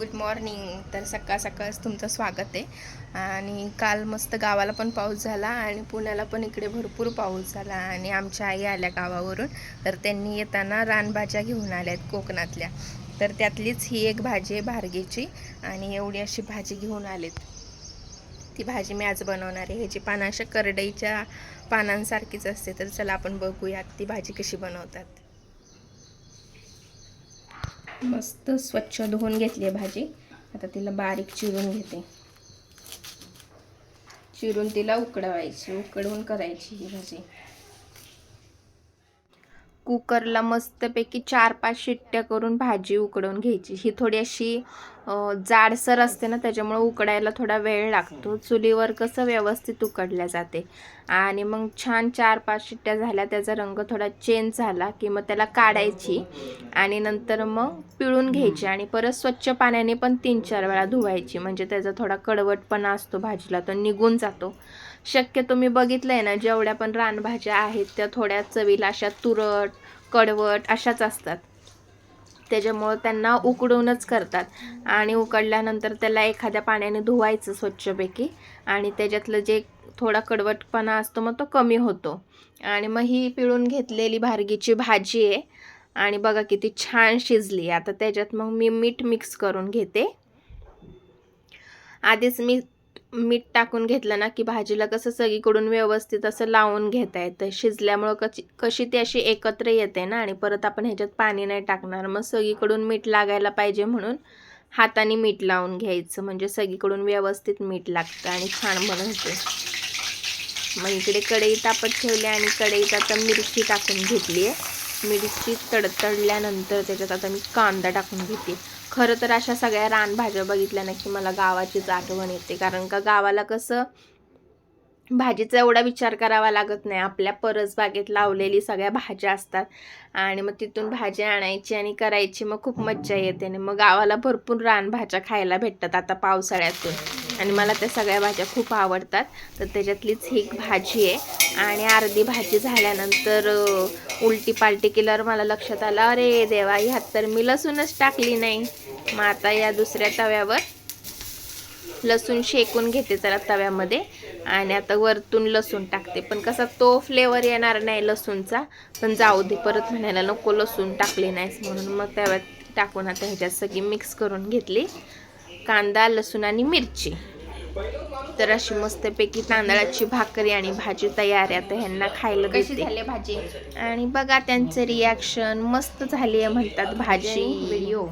Good morning. तर सकाळ सकाळच तुमचं स्वागत आहे. आणि काल मस्त गावाला पण पाऊस झाला आणि पुण्याला पण इकडे भरपूर पाऊस झाला आणि आमच्या आई आल्या गावावरून. तर त्यांनी येताना रानभाज्या घेऊन आल्या आहेत कोकणातल्या. तर त्यातलीच ही एक भाजी आहे भारगेची आणि एवढी अशी भाजी घेऊन आलेत. ती भाजी मी आज बनवणार आहे. ह्याची पानं अशा करडईच्या पानांसारखीच असते. तर चला आपण बघूयात ती भाजी कशी बनवतात. मस्त स्वच्छ धुवून घेतली आहे भाजी. आता तिला बारीक चिरून घेते. चिरून तिला उकडवायची उकडवून करायची ही भाजी. कुकरला मस्तपैकी चार पाच शिट्ट्या करून भाजी उकडवून घ्यायची. ही थोडी अशी जाडसर असते ना त्याच्यामुळं उकडायला थोडा वेळ लागतो. चुलीवर कसं व्यवस्थित उकडल्या जाते. आणि मग छान चार पाच शिट्ट्या झाल्या त्याचा रंग थोडा चेंज झाला की मग त्याला काढायची आणि नंतर मग पिळून घ्यायची आणि परत स्वच्छ पाण्याने पण तीन चार वेळा धुवायची. म्हणजे त्याचा थोडा कडवटपणा असतो भाजीला तो निघून जातो. शक्यतो मी बघितलं आहे ना जेवढ्या पण रानभाज्या आहेत त्या थोड्या चवीला अशा तुरट कडवट अशाच असतात. त्याच्यामुळं त्यांना उकडूनच करतात. आणि उकडल्यानंतर त्याला एखाद्या पाण्याने धुवायचं स्वच्छपैकी. आणि त्याच्यातलं जे थोडा कडवटपणा असतो मग तो कमी होतो. आणि मग ही पिळून घेतलेली भारगीची भाजी आहे. आणि बघा किती छान शिजली. आता त्याच्यात मग मी मीठ मिक्स करून घेते. आधीच मी मीठ टाकून घेतलं ना की भाजीला कसं सगळीकडून व्यवस्थित असं लावून घेता येतं. शिजल्यामुळं कशी कशी ती अशी एकत्र येते ना आणि परत आपण ह्याच्यात पाणी नाही टाकणार. मग सगळीकडून मीठ लागायला पाहिजे म्हणून हाताने मीठ लावून घ्यायचं. म्हणजे सगळीकडून व्यवस्थित मीठ लागतं आणि छान बनवते. मग इकडे कढई तापत ठेवली आणि कढईत आता मिरची टाकून घेतली आहे. मिरची तडतडल्यानंतर त्याच्यात आता मी कांदा टाकून घेते. खरं तर अशा सगळ्या रानभाज्या बघितल्या ना की मला गावाचीच आठवण येते. कारण का गावाला कसं भाजीचा एवढा विचार करावा लागत नाही. आपल्या परसबागेत लावलेली सगळ्या भाज्या असतात आणि मग तिथून भाज्या आणायची आणि करायची मग खूप मज्जा येते. आणि मग गावाला भरपूर रानभाज्या खायला भेटतात आता पावसाळ्यातून. आणि मला त्या सगळ्या भाज्या खूप आवडतात. तर त्याच्यातलीच ही एक भाजी आहे. आणि अर्धी भाजी झाल्यानंतर उलटी पालटी केल्यावर मला लक्षात आलं अरे देवा ह्यात तर मी लसूणच टाकली नाही. मग आता या दुसऱ्या तव्यावर लसूण शेकून घेते जरा तव्यामध्ये. आणि आता वरतून लसूण टाकते. पण कसा तो फ्लेवर येणार नाही लसूणचा. पण जाऊ दे परत म्हणायला नको लसूण टाकले नाहीस म्हणून मग तव्यात टाकून आता ह्याच्यात सगळी मिक्स करून घेतली. कांदा लसूण आणि मिरची. तर अशी मस्तपैकी तांदळाची भाकरी आणि भाजी तयार आहे. आता ह्यांना खायला कशी झाली भाजी? आणि बघा त्यांचं रिॲक्शन मस्त झाली आहे म्हणतात भाजी. व्हिडिओ